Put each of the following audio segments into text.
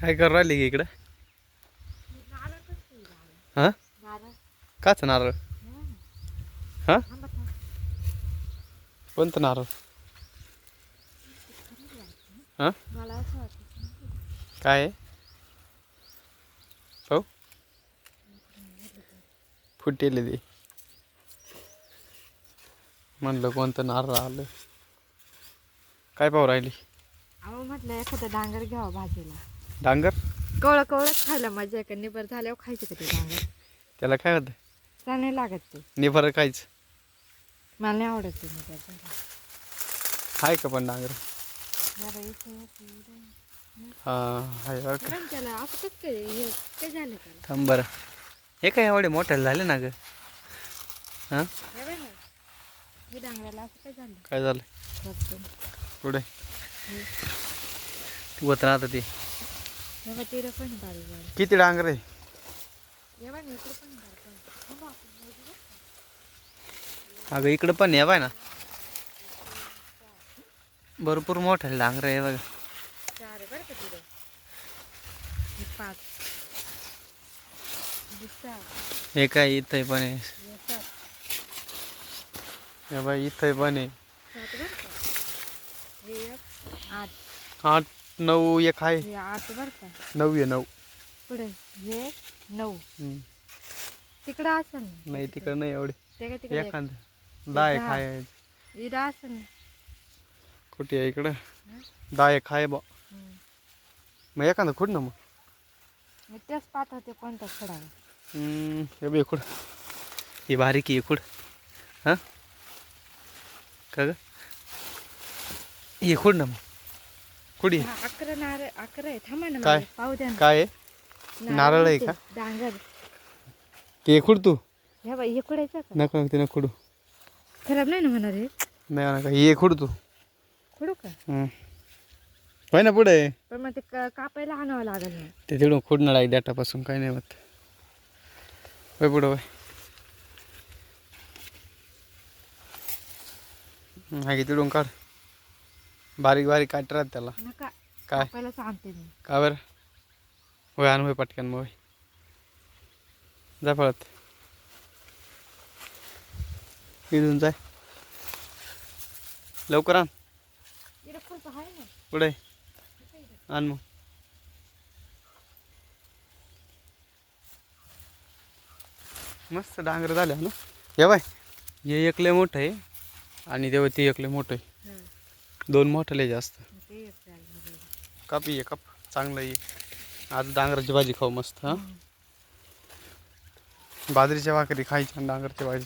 काय करू राहिली की इकडं? हां? काच नारळ? हां? कोणतं नारळ? हां? काय? आहे फुटेले ते म्हणलं कोणतं नारळ आलं. काय पाहू राहिली? अहो म्हटलं एखादं डांगर घ्यावं भाजीला. डांगर? कवळं कवळं खायला मजा का निबर झाल्यावर खायचं का ते डांगर? त्याला काय होतं? चांगले लागत ते. निफर काहीच मला नाही आवडत ते निबर आहे का पण डांगर? इथं. हां आहे बरं का. बरं त्याला असं कसं काय हे काय झालं त्याला. थांब बरं. हे काय एवढे मोठे झाले ना ग? हां? हे बघ ना. हे डांगराला असं काय झालं? काय झालं? रक्कम. पुढे होत ना आता ते. पण किती डांगर आहे? बघ ना, इकडं पण बारीक बारीक. हो ना, आपण मोजू बरं. अगं इकडं पण आहे बाय ना. भरपूर मोठे डांगर आहे बघा. चार आहे बरं का तिथं. हे पाच. हे सहा हे काय इथं पण आहे. हे सात. हे बाई इथं पण आहे. सात बरं का? हे एक आठ. आठ. नऊ एक आहे. हे आठ बरं का? नऊ आहे नऊ. पुढे हे नऊ. हम्म. तिकडं असेल ना नाही तिकडं नाही एवढे. ते काय तिकडे एखादं. दहा एक. आहे. इकडं असेल ना कुठे आहे इकडं. दहा एक आहे बा हम्म. मग एखादं कुठं ना मग. मी तेच पाहत होते कोणता खडा आहे. हम्म, हे बघ इकडं ही बारीक आहे इकडं हां? का ग? हे कुठं ना मग. कुठे हा, अकरा नारळ अकरा आहे. थांबा ना काय? मला पाहू द्या ना. काय आहे? नारळ आहे ते का? डांगर. ते खुड तू? हे बाई हे कुडायचं का? नको नको ते नको खुडू खराब नाही ना होणार हे? नाही नका हे खुड तू. खुडू का. होय ना पुढे? पण मग ते क- कापायला आणावं लागेल ते तिकडून खुडणार आहे देठापासून काही नाही होत. होय पुढं होय. हा तिकडून काढ. बारीक बारीक काट राहत त्याला. नका. काय? सांगते मी. का बरं? होय आण होय पटकन मग होय. जा पळत. इथून जाय. लवकर आण. इकडे खुरप आहे ना. पुढे. आण मग. मस्त डांगर झाल्या ना. हे बाय. हे एकले मोठं आहे आणि तेव्हा ते एकले मोठं आहे. हं. दोन मोठले जास्त. काप ये काप. चांगलं ये. आज डांगराची भाजी खाऊ मस्त हां? बाजरीच्या भाकरी खायची आणि डांगरची भाजी.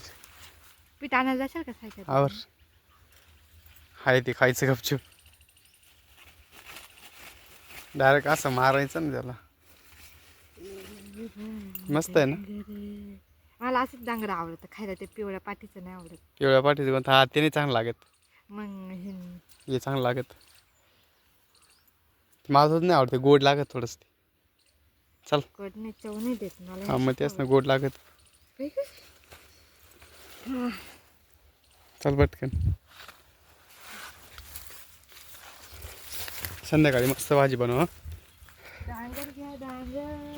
पीठ आणायला जाशाल का सायकल आवर हाय ते खायचं गपचूप. डायरेक्ट असं मारायचं ना त्याला. मस्त आहे ना? मला असंच डांगर आवडतं खायला ते पिवळ्या पाठीचं नाही आवडत. पिवळ्या पाठीचं कोणतं हा ते नाही चांगलं लागत. मग हे हे चांगलं लागत. माझं नाही आवडते गोड लागत थोडंसं ते. चल. कडने चव नाही देत मला. हा मग तेच ना गोड लागत? चल पटकन. संध्याकाळी मस्त भाजी बनव. डांगर घ्या डांगर.